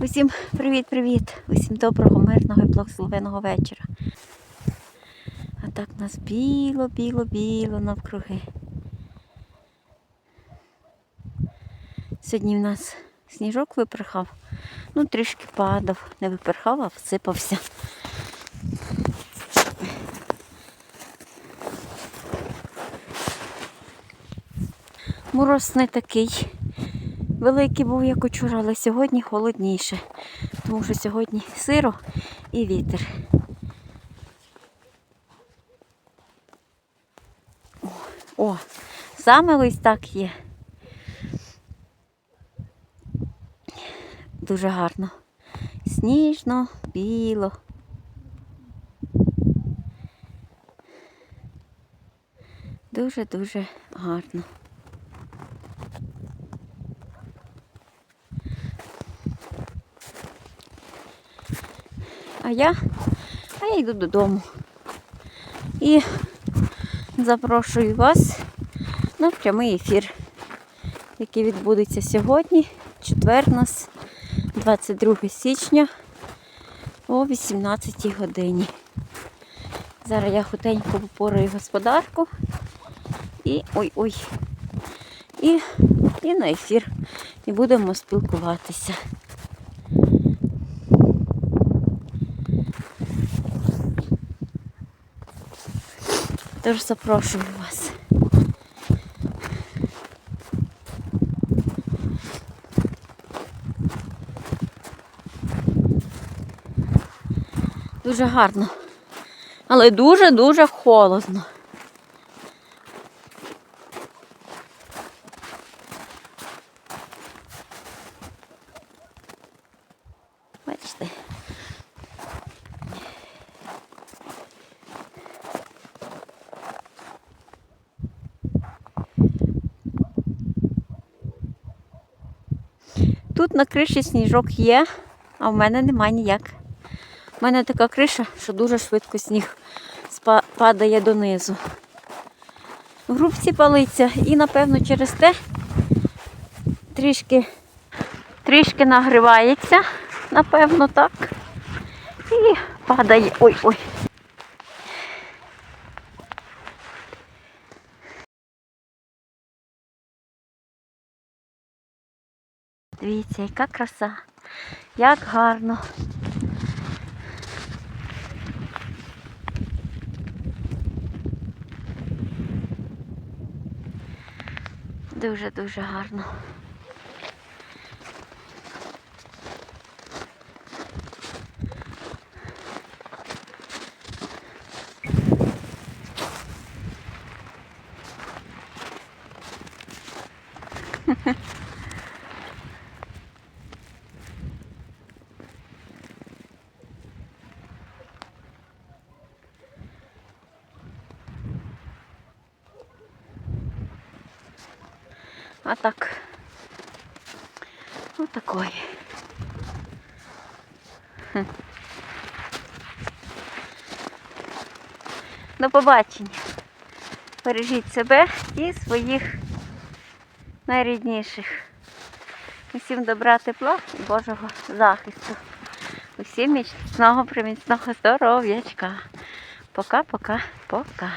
Усім привіт-привіт! Усім доброго, мирного і благословеного вечора. А так у нас біло, біло, біло навкруги. Сьогодні в нас сніжок виперхав, ну трішки падав, не виперхав, а всипався. Мороз не такий великий був, як учора, але сьогодні холодніше, тому що сьогодні сиро і вітер. О, саме ось так є. Дуже гарно. Сніжно, біло. Дуже-дуже гарно. А я, а я йду додому. І запрошую вас на прямий ефір, який відбудеться сьогодні, четвер нас, 22 січня о 18 годині. Зараз я хутенько попораю господарку і ой-ой. І, і на ефір. І будемо спілкуватися. Тож запрошую вас. Дуже гарно. Але дуже-дуже холодно. Бачите? Тут на криші сніжок є, а в мене нема ніяк. У мене така криша, що дуже швидко сніг падає донизу. В грубці палиться і, напевно, через те трішки, трішки нагрівається, напевно, так. І падає. Ой-ой. Дивіться, яка краса, як гарно. Дуже-дуже гарно. А так. Вот такой. До побачення. Бережіть себе і своїх найрідніших. Усім добра, тепла і Божого захисту. Усім міцного, приміцного здоров'ячка. Пока-пока, пока.